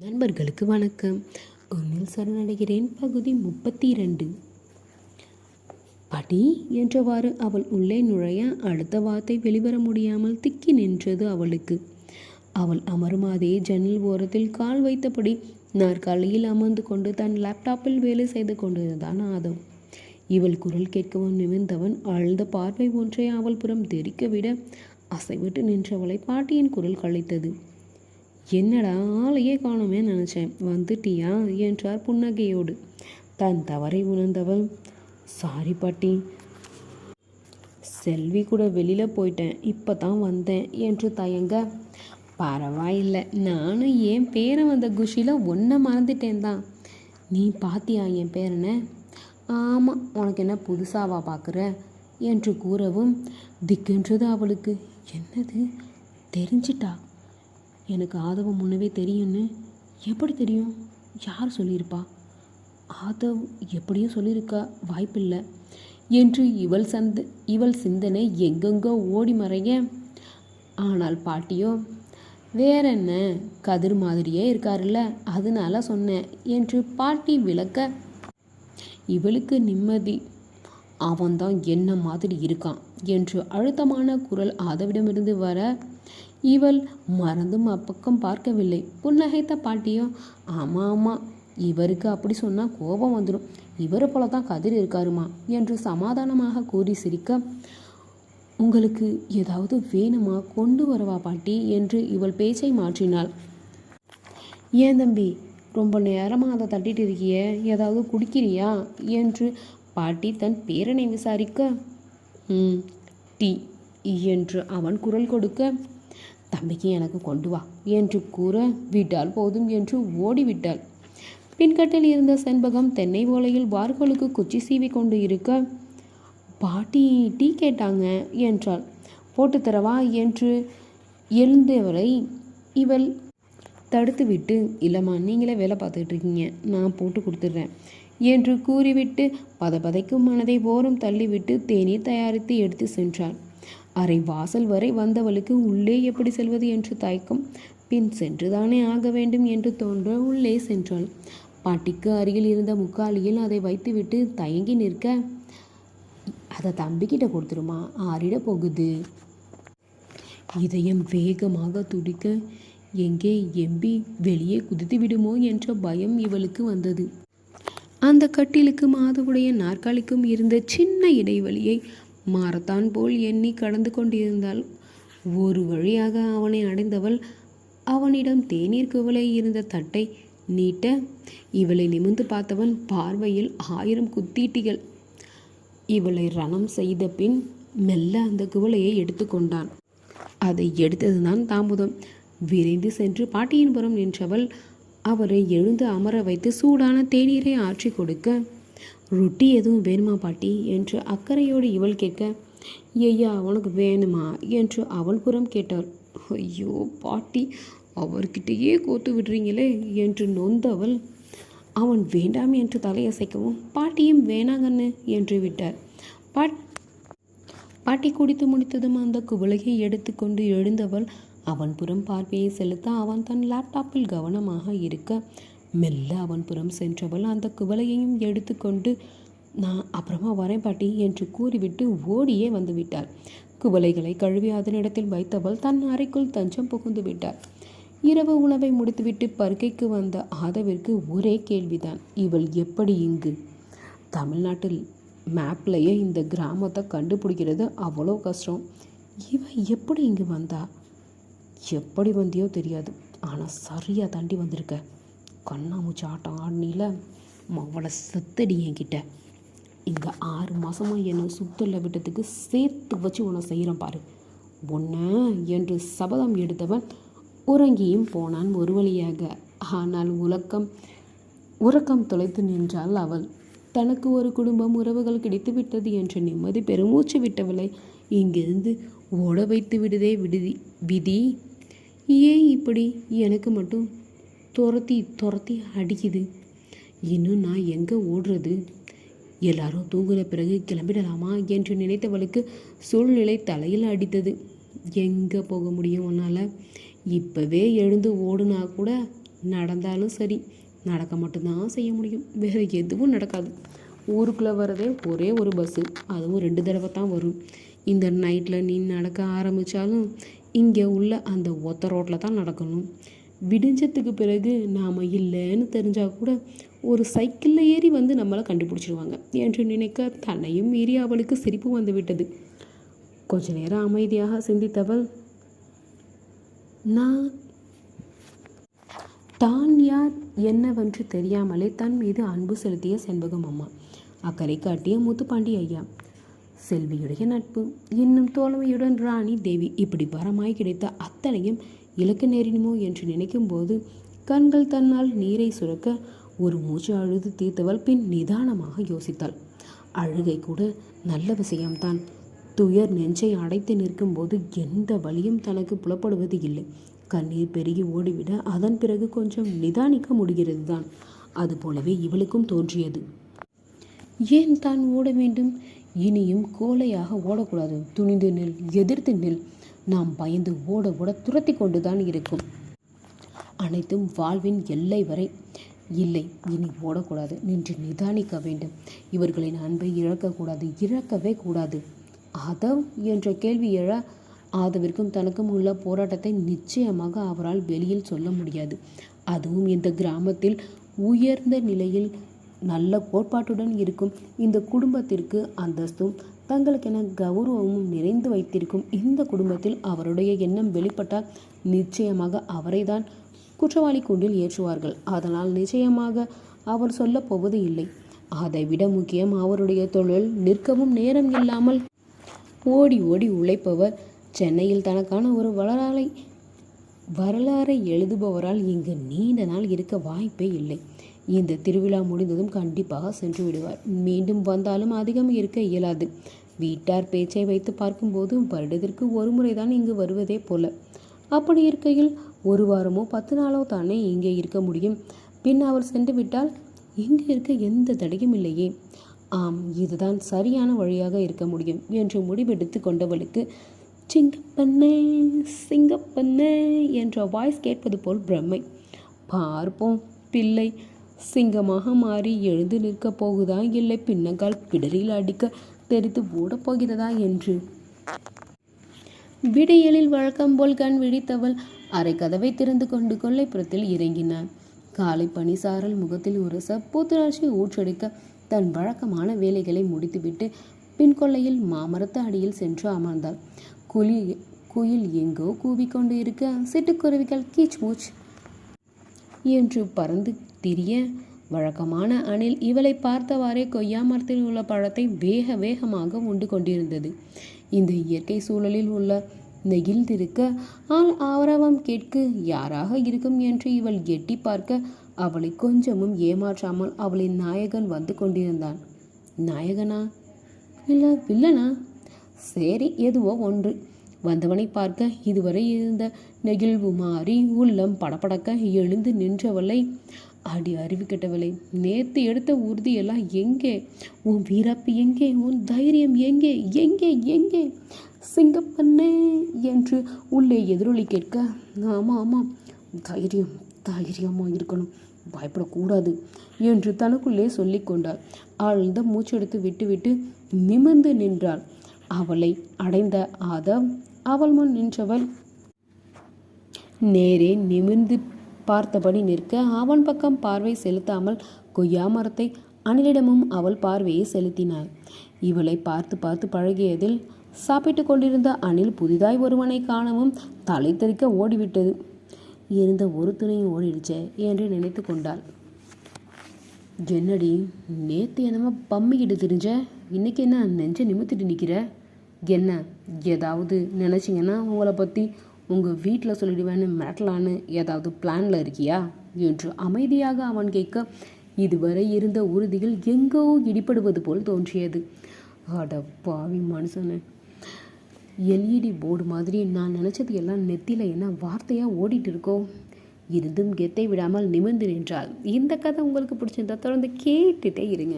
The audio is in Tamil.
நண்பர்களுக்கு வணக்கம். உன்னில் சரணடைகிறேன். பகுதி முப்பத்தி இரண்டு படி என்றவாறு அவள் உள்ளே நுழைய அடுத்த வார்த்தை வெளிவர முடியாமல் திக்கி நின்றது அவளுக்கு. அவள் அமரும் அதே ஜன்னல் ஓரத்தில் கால் வைத்தபடி நாற்காலியில் அமர்ந்து கொண்டு தன் லேப்டாப்பில் வேலை செய்து கொண்டிருந்தான் ஆதவ். இவள் குரல் கேட்கவும் நிமிர்ந்தவன் ஆழ்ந்த பார்வை ஒன்றை அவள் புறம் தெரிக்க விட அசைவிட்டு நின்றவளை பாட்டியின் குரல் கழித்தது. என்னடா ஆளையே காணுமே நினச்சேன். வந்துட்டியா? என்றார் புன்னகையோடு. தன் தவறை உணர்ந்தவள் சாரி பாட்டி செல்வி கூட வெளியில் போயிட்டேன். இப்போ தான் வந்தேன் என்று தயங்க. பரவாயில்லை நானும் என் பேரை வந்த குஷியில் ஒன்றை மறந்துட்டேன் தான் நீ பாத்தியா என் பேரனை? ஆமாம் உனக்கு என்ன புதுசாவா பார்க்குற என்று கூறவும் திக்கென்றது அவளுக்கு. என்னது? தெரிஞ்சிட்டா? எனக்கு ஆதவம் முன்னவே தெரியும்னு எப்படி தெரியும்? யார் சொல்லியிருப்பா? ஆதவ் எப்படியும் சொல்லியிருக்கா வாய்ப்பில்லை. என்று இவள் சந்த இவள் சிந்தனை எங்கெங்கோ ஓடி மறைய. ஆனால் பாட்டியோ வேற என்ன? கதிர் மாதிரியே இருக்காருல்ல அதனால சொன்னேன் என்று பாட்டி விளக்க. இவளுக்கு நிம்மதி. அவன்தான் என்ன மாதிரி இருக்கான் என்று அழுத்தமான குரல் ஆதவிடமிருந்து வர இவள் மறந்தும் அப்பக்கம் பார்க்கவில்லை. புன்னகைத்த பாட்டியோ ஆமாம் ஆமாம் இவருக்கு அப்படி சொன்னால் கோபம் வந்துடும் இவரை போல தான் கதிர் இருக்காருமா? என்று சமாதானமாக கூறி சிரிக்க உங்களுக்கு ஏதாவது வேணுமா? கொண்டு வரவா பாட்டி? என்று இவள் பேச்சை மாற்றினாள். ஏன் தம்பி ரொம்ப நேரமாக அதை தட்டிட்டு இருக்கியே? ஏதாவது குடிக்கிறியா? என்று பாட்டி தன் பேரனை விசாரிக்க ம் டீ என்று அவன் குரல் கொடுக்க தம்பிக்கு எனக்கு கொண்டு வா என்று கூற விட்டால் போதும் என்று ஓடிவிட்டாள். பின்கட்டில் இருந்த செண்பகம் தென்னை ஓலையில் வார்களுக்கு குச்சி சீவி கொண்டு இருக்க பாட்டி டீ கேட்டாங்க என்றாள். போட்டு தரவா என்று எழுந்தவரை இவள் தடுத்துவிட்டு இல்லைம்மா நீங்களே வேலை பார்த்துக்கிட்டு இருக்கீங்க நான் போட்டு கொடுத்துட்றேன் என்று கூறிவிட்டு பதபதைக்கும் மனதை ஓரம் தள்ளிவிட்டு தேநீர் தயாரித்து எடுத்து சென்றாள். அரை வாசல் வரை வந்தவளுக்கு உள்ளே எப்படி செல்வது என்று தயக்கம்? பின் சென்றுதானே ஆக வேண்டும் என்று தோன்ற உள்ளே சென்றாள். பாட்டிக்கு அருகில் இருந்த முக்காலியில் அதை வைத்துவிட்டு தயங்கி நிற்க அதை தம்பிக்கிட்ட கொடுத்துருமா? ஆறிட போகுது. இதயம் வேகமாக துடிக்க எங்கே எம்பி வெளியே குதித்து விடுமோ? என்ற பயம் இவளுக்கு வந்தது. அந்த கட்டிலுக்கும் மாதவுடைய நாற்காலிக்கும் இருந்த சின்ன இடைவெளியை மாரத்தான் போல் எண்ணி கடந்து கொண்டிருந்தாள். ஒரு வழியாக அவனை அடைந்தவள் அவனிடம் தேநீர் குவளை இருந்த தட்டை நீட்ட இவளை நிமிர்ந்து பார்த்தவன் பார்வையில் ஆயிரம் குத்தீட்டிகள். இவளை ரணம் செய்த பின் மெல்ல அந்த குவளையை எடுத்துக்கொண்டான் அதை எடுத்ததுதான் தாமதம். விரைந்து சென்று பாட்டியின் புறம் நின்றவள் அவரை எழுந்து அமர வைத்து சூடான தேநீரை ஆற்றி கொடுக்க ரொட்டி எதுவும் வேணுமா பாட்டி? என்று அக்கறையோடு இவள் கேட்க ஐயா உனக்கு வேணுமா? என்று அவள் புறம் கேட்டாள். ஐயோ பாட்டி அவர்கிட்டயே கோத்து விடுறீங்களே என்று நொந்தவள் அவன் வேண்டாம் என்று தலையசைக்கவும் பாட்டியும் வேணாங்கன்னு என்று விட்டார் பாட் பாட்டி குடித்து முடித்ததும் அந்த குவளையை எடுத்துக்கொண்டு எழுந்தவள் அவன் புறம் பார்வையை செலுத்த அவன் தன் லேப்டாப்பில் கவனமாக இருக்க மெல்ல அவன் புறம் சென்றவள் அந்த குவளையையும் எடுத்துக்கொண்டு நான் அப்புறமா வரேன் பாட்டி என்று கூறிவிட்டு ஓடியே வந்து விட்டாள். குவளைகளை கழுவி அதனிடத்தில் வைத்தவள் தன் அறைக்குள் தஞ்சம் புகுந்து விட்டாள். இரவு உணவை முடித்துவிட்டு பருக்கைக்கு வந்த ஆதவிற்கு ஒரே கேள்விதான் இவள் எப்படி இங்கு? தமிழ்நாட்டில் மேப்லேயே இந்த கிராமத்தை கண்டுபிடிக்கிறது அவ்வளோ கஷ்டம். இவன் எப்படி இங்கு வந்தா? எப்படி வந்தியோ தெரியாது. ஆனால் சரியாக தாண்டி வந்திருக்க. கண்ணாமூச்சி ஆட்டம் ஆடினில? மவளை செத்தடி என்கிட்ட. இந்த ஆறு மாதமாக என்னை சுத்தல விட்டதுக்கு சேர்த்து வச்சு உன்னை செய்கிறேன் பாரு. ஒன்று என்று சபதம் எடுத்தவன் உறங்கியும் போனான் ஒரு வழியாக. ஆனால் உலக்கம் உறக்கம் தொலைத்து நின்றாள் அவள் தனக்கு ஒரு குடும்பம் உறவுகள் கிடைத்து விட்டது என்ற நிம்மதி பெருமூச்சு விட்டவளை இங்கிருந்து ஓட வைத்து விடுதே விடுதி விதி. ஏன் இப்படி? எனக்கு மட்டும் துரத்தி துரத்தி அடிக்குது. இன்னும் நான் எங்கே ஓடுறது? எல்லாரும் தூங்குற பிறகு கிளம்பிடலாமா என்று நினைத்தவளுக்கு சூழ்நிலை தலையில் அடித்தது. எங்கே போக முடியும் உன்னால்? இப்போவே எழுந்து ஓடுனா கூட நடந்தாலும் சரி நடக்க மட்டும்தான் செய்ய முடியும். வேறு எதுவும் நடக்காது. ஊருக்குள்ளே வரதே ஒரே ஒரு பஸ்ஸு அதுவும் ரெண்டு தடவை தான் வரும். இந்த நைட்டில் நீ நடக்க ஆரம்பித்தாலும் இங்கே உள்ள அந்த ஒத்த ரோட்டில் தான் நடக்கணும். விடிஞ்சதுக்கு பிறகு நாம் இல்லைன்னு தெரிஞ்சால் கூட ஒரு சைக்கிளில் ஏறி வந்து நம்மளை கண்டுபிடிச்சிருவாங்க. என்று நினைக்க தன்னையும் மீறி அவளுக்கு சிரிப்பு வந்து விட்டது. கொஞ்ச நேரம் அமைதியாக சிந்தித்தவள் நான் தான் யார் என்னவென்று தெரியாமலே தன் மீது அன்பு செலுத்திய செண்பகம் அம்மா. அக்கறை காட்டிய முத்துப்பாண்டி ஐயா. செல்வியுடைய நட்பு இன்னும் தோழமையுடன் ராணி தேவி. இப்படி வரமாய் கிடைத்த அத்தனையும் இழக்க நேரினுமோ என்று நினைக்கும்போது கண்கள் தன்னால் நீரை சுரக்க ஒரு மூச்சு அழுது தீர்த்தவள் பின் நிதானமாக யோசித்தாள். அழுகை கூட நல்ல விஷயம்தான். துயர் நெஞ்சை அடைத்து நிற்கும்போது எந்த வழியும் தனக்கு புலப்படுவது இல்லை. கண்ணீர் பெருகி ஓடிவிட அதன் பிறகு கொஞ்சம் நிதானிக்க முடிகிறது தான் அதுபோலவே இவளுக்கும் தோன்றியது. ஏன் தான் ஓட வேண்டும்? இனியும் கோலையாக ஓடக்கூடாது. துணிந்து நெல் எதிர்த்து நெல். நாம் பயந்து ஓட ஓட துரத்தி கொண்டு தான் இருக்கும். அனைத்தும் வாழ்வின் எல்லை வரை. இல்லை இனி ஓடக்கூடாது. நின்று நிதானிக்க வேண்டும். இவர்களின் அன்பை இழக்கக்கூடாது இழக்கவே கூடாது. ஆதவ் என்ற கேள்வி எழ ஆதவிற்கும் தனக்கும் உள்ள போராட்டத்தை நிச்சயமாக அவரால் வெளியில் சொல்ல முடியாது. அதுவும் இந்த கிராமத்தில் உயர்ந்த நிலையில் நல்ல கோட்பாட்டுடன் இருக்கும். இந்த குடும்பத்திற்கு அந்தஸ்தும் தங்களுக்கென கௌரவமும் நிறைந்து வைத்திருக்கும் இந்த குடும்பத்தில் அவருடைய எண்ணம் வெளிப்பட்டால் நிச்சயமாக அவரைதான் குற்றவாளி கூண்டில் ஏற்றுவார்கள். அதனால் நிச்சயமாக அவர் சொல்லப் போவது இல்லை. அதைவிட முக்கியம் அவருடைய தொழில் நிற்கவும் நேரம் இல்லாமல் ஓடி ஓடி உழைப்பவர். சென்னையில் தனக்கான ஒரு வரலாறை வரலாறை எழுதுபவரால் இங்கு நீண்ட நாள் இருக்க வாய்ப்பே இல்லை. இந்த திருவிழா முடிந்ததும் கண்டிப்பாக சென்று விடுவார். மீண்டும் வந்தாலும் அதிகம் இருக்க இயலாது. வீட்டார் பேச்சை வைத்து பார்க்கும்போது வருடத்திற்கு ஒரு முறைதான் இங்கு வருவதே போல. அப்படி இருக்கையில் ஒரு வாரமோ பத்து நாளோ தானே இங்கே இருக்க முடியும். பின் அவர் சென்று விட்டால் இங்கு இருக்க எந்த தடையும் இல்லையே. ஆம் இதுதான் சரியான வழியாக இருக்க முடியும் என்று முடிவெடுத்து கொண்டவளுக்கு சிங்கப்பண்ணே சிங்கப்பண்ணே என்ற வாய்ஸ் கேட்பது போல் பிரம்மை. பார்ப்போம் பிள்ளை. சிங்கமாக மாறி எழுந்து நிற்கப் போகுதா இல்லை பின்னங்கால் பிடரில் அடிக்க தெரித்து ஓடப் போகிறதா என்று? விடியலில் வழக்கம் போல் கண் விழித்தவள் அரை கதவை திறந்து கொண்டு கொல்லைப்புறத்தில் இறங்கினாள். காலை பனிசாரல் முகத்தில் உரச புத்துணர்ச்சி ஊற்றெடுக்க தன் வழக்கமான வேலைகளை முடித்துவிட்டு பின் கொள்ளையில் மாமரத்து அடியில் சென்று அமர்ந்தாள். குயில் குயில் எங்கோ கூவிக்கொண்டு இருக்க சிட்டுக்குருவிகள் கீச் மூச் என்று பறந்து திரிய வழக்கமான அணில் இவளை பார்த்தவாறே கொய்யா மரத்தில் உள்ள பழத்தை வேக வேகமாக உண்டு கொண்டிருந்தது. இந்த இயற்கை சூழலில் உள்ள நெகிழ்ந்திருக்க ஆள் ஆரவம் கேட்கு யாராக இருக்கும் என்று இவள் எட்டி பார்க்க அவளை கொஞ்சமும் ஏமாற்றாமல் அவளின் நாயகன் வந்து கொண்டிருந்தான். நாயகனா? இல்லை வில்லனா? சரி எதுவோ ஒன்று. வந்தவனை பார்க்க இதுவரை இருந்த நெகிழ்வு மாறி உள்ளம் படபடக்க எழுந்து நின்றவளை அடி அறிவு கெட்டவளை. நேத்து எடுத்த உறுதியெல்லாம் எங்கே? உன் வீரப்பு எங்கே? உன் தைரியம் எங்கே? எங்கே? எங்கே? சிங்கப்பண்ணே என்று உள்ளே எதிரொலி கேட்க ஆமாம் ஆமாம் தைரியம் தைரியமாக இருக்கணும். பயப்படக்கூடாது என்று தனக்குள்ளே சொல்லி கொண்டாள். ஆழ்ந்த மூச்செடுத்து விட்டுவிட்டு நிமிர்ந்து நின்றாள். அவளை அடைந்த ஆதம் அவள் முன் நின்றவள். நேரே நிமிர்ந்து பார்த்தபடி நிற்க அவன் பக்கம் பார்வை செலுத்தாமல் கொய்யா மரத்தை அணிலிடமும் அவள் பார்வையை செலுத்தினாள். இவளை பார்த்து பார்த்து பழகியதில் சாப்பிட்டு கொண்டிருந்த அணில் புதிதாய் ஒருவனை காணவும் தலை தெறிக்க ஓடிவிட்டது. இருந்த ஒரு துணையும் ஓடிடுச்சே என்று நினைத்து கொண்டாள். என்னடி நேற்று என்னமோ பம்மிக்கிட்டு தெரிஞ்ச இன்னைக்கு என்ன நெஞ்ச நிமித்திட்டு நிற்கிற என்ன? ஏதாவது நினச்சிங்கன்னா உங்களை பற்றி உங்கள் வீட்டில் சொல்லிடுவேன்னு மிரட்டலான்னு ஏதாவது பிளானில் இருக்கியா? என்று அமைதியாக அவன் கேட்க இதுவரை இருந்த உறுதிகள் எங்கோ இடிபடுவது போல் தோன்றியது. அட பாவி மனுஷனு. எல்இடி போர்டு மாதிரி நான் நினச்சது எல்லாம் நெத்தியில் என்ன வார்த்தையாக ஓடிட்டு இருக்கோ? இருந்தும் கெத்தை விடாமல் நிமிர்ந்து நின்றாள் இந்த கதை உங்களுக்கு பிடிச்சிருந்தா தொடர்ந்து கேட்டுட்டே இருங்க.